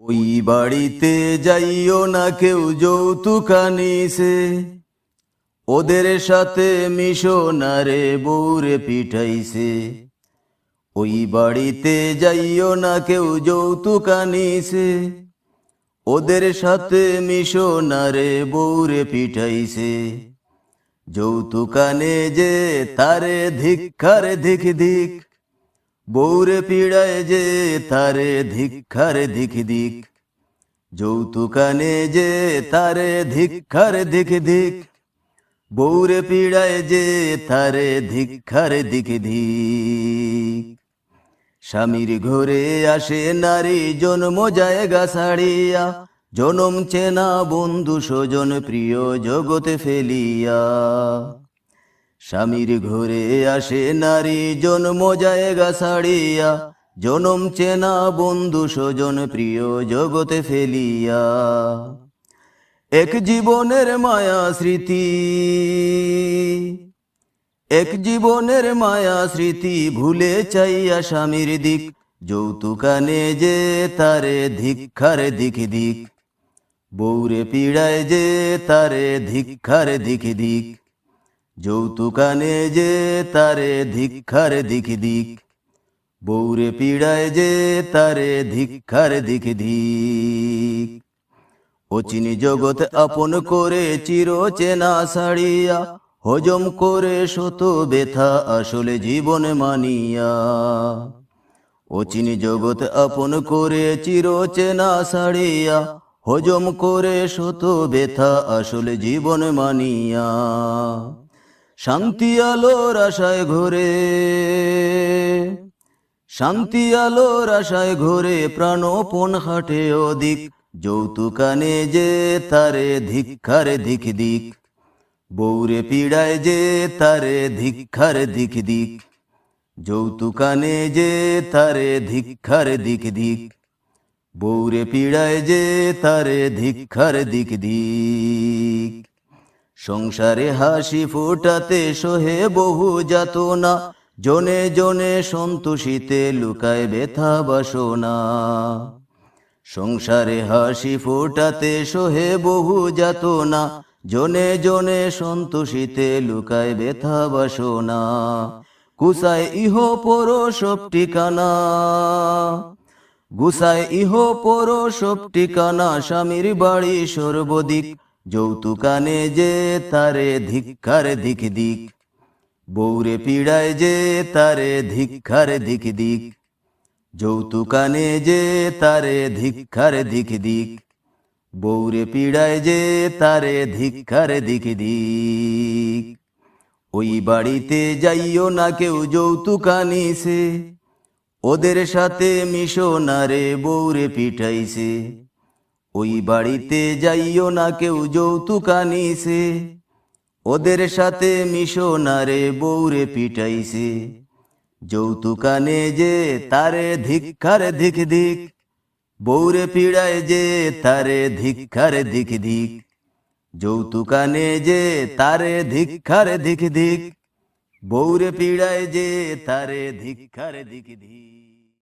ওই বাড়িতে যাইও না কেউ যৌতুক আনিসে ওদের সাথে মিশো না রে বউরে পিঠাইছে ওই বাড়িতে যাইও না কেউ যৌতুক আনিসে ওদের সাথে মিশো না রে বউরে পিঠাইছে যৌতুকানে যে তারে ধিক্ষার ধিক ধিক। বৌরে পীড়ায় যে তারে ধিক্ষার ধিক ধিক। যৌতুকানে যে তারে ধিক্ষার ধিক ধিক। বৌরে পীড়ায় যে তারে ধিক্ষার দিক ধিক। স্বামীর ঘরে আসে নারী, জন্ম জায়গা ছাড়িয়া। জনম চেনা বন্ধু, স্বজন প্রিয়, জগতে ফেলিয়া। স্বামীর ঘরে আসে নারী জন্ম জায়গা ছাড়িয়া, জনম চেনা বন্ধু স্বজন প্রিয় জগতে ফেলিয়া। এক জীবনের মায়া স্মৃতি, এক জীবনের মায়া স্মৃতি ভুলে চাইয়া স্বামীর দিক, যৌতুকানে যে তারে ধিক্ষার দিক দিক বৌরে পীড়ায় যে তারে ধিক্ষার দিক দিক। যৌতুকানে যে তারে ধিক্ষার দিক দিক বৌরে পীড়ায় যে তারে ধিক্ষার দিক দিক। অচিনি জগৎ আপন করে চির চেনা ছাড়িয়া হজম করে শত ব্যথা আসলে জীবন মানিয়া। অচিনি জগৎ আপন করে চির চেনা ছাড়িয়া হজম করে শত ব্যথা আসলে জীবন মানিয়া। শান্তি আলোর আশায় ঘোরে। শান্তি আলোর আশায় ঘোরে, প্রাণপণ হাটে অধিক। যৌতুকানে যে তারে ধিক্ষার দিক দিক বৌরে পীড়ায় যে তারে ধিক্ষার দিক দিক যৌতুকানে যে তারে ধিক্ষার দিক দিক বৌরে পীড়ায় যে তারে ধিক্ষার দিক দিক সংসারে হাসি ফোটাতে সোহে বহু যাতনা। জনে জনে সন্তোষিতে লুকায় ব্যথা বাসনা। সংসারে হাসি ফোটাতে সোহে বহু যাতনা। জনে জনে সন্তোষিতে লুকায় ব্যথা বাসনা। কুসায় ইহ পর সব ঠিকানা। গুসায় ইহ পর সব ঠিকানা, স্বামীর বাড়ি সর্বদিক। যৌতুকানে যে তারে ধিক্ষার দিক দিক বৌরে পীড়ায় যে তারে ধিক্ষার দিক দিক, যৌতুকানে যে তারে ধিক্ষার দিক দিক বৌরে পীড়ায় যে তারে ধিক্ষার দিক দিক। ওই বাড়িতে যাইও না কেউ যৌতুকানিছে ওদের সাথে মিশো না রে বৌরে পিঠাইছে ওই বাড়িতে যাইও না কেউ যৌতুকানিছে ওদের সাথে মিশো না রে বৌরে পিটাইছে। যৌতুকানে যে তারে ধিক্ষার দিক দিক বৌরে পিড়ায় যে তারে ধিক্ষার দিক দিক যৌতুকানে যে তারে ধিক্ষার দিক দিক বৌরে পিড়ায় যে তারে ধিক্ষার দিক দিক